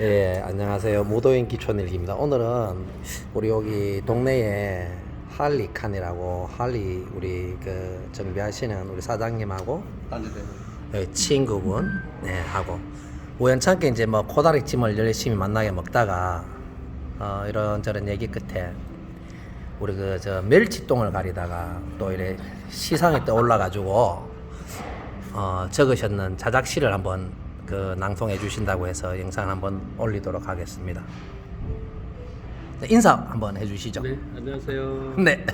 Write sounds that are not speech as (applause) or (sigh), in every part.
예, 안녕하세요. 무도인 기촌일기입니다. 오늘은 우리 여기 동네에 할리 칸이라고 할리 우리 그 정비하시는 우리 사장님하고 예, 친구분 네, 하고 우연찮게 이제 뭐 코다리찜을 열심히 만나게 먹다가 어, 이런저런 얘기 끝에 우리 그 저 멸치똥을 가리다가 또 이래 시상에 또 올라가지고 어, 적으셨는 자작시를 한번 그 낭송해 주신다고 해서 영상 한번 올리도록 하겠습니다. 네, 인사 한번 해주시죠. 네, 안녕하세요. (laughs) 네.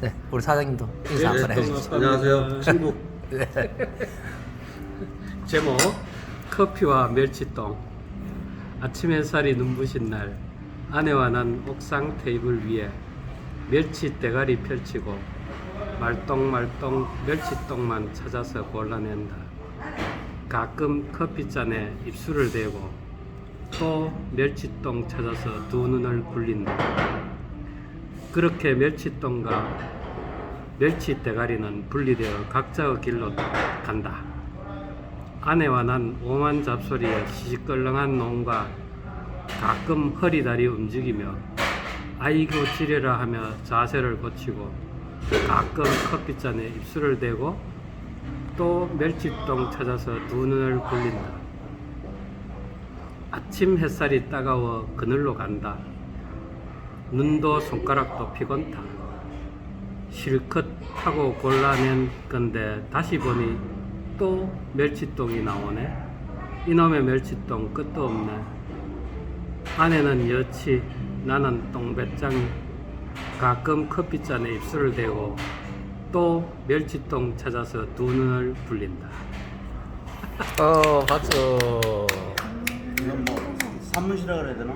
네, 우리 사장님도 인사 한번 해주시죠. 안녕하세요. 친구. (laughs) 제목 커피와 멸치똥. 아침 햇살이 눈부신 날 아내와 난 옥상 테이블 위에 멸치 대가리 펼치고 말똥말똥 멸치똥만 찾아서 골라낸다. 가끔 커피잔에 입술을 대고 또 멸치똥 찾아서 두 눈을 굴린다. 그렇게 멸치똥과 멸치 대가리는 분리되어 각자의 길로 간다. 아내와 난 오만 잡소리에 시시껄렁한 놈과 가끔 허리다리 움직이며 아이고 지레라 하며 자세를 고치고 가끔 커피잔에 입술을 대고 또 멸치똥 찾아서 두 눈을 굴린다. 아침 햇살이 따가워 그늘로 간다. 눈도 손가락도 피곤타. 실컷 하고 골라낸 건데 다시 보니 또 멸치똥이 나오네. 이놈의 멸치똥 끝도 없네. 아내는 여치, 나는 똥배짱. 가끔 커피잔에 입술을 대고 또 멸치똥 찾아서 두 눈을 불린다. 어, 박수. 이건 뭐 산문시라 그래야 되나?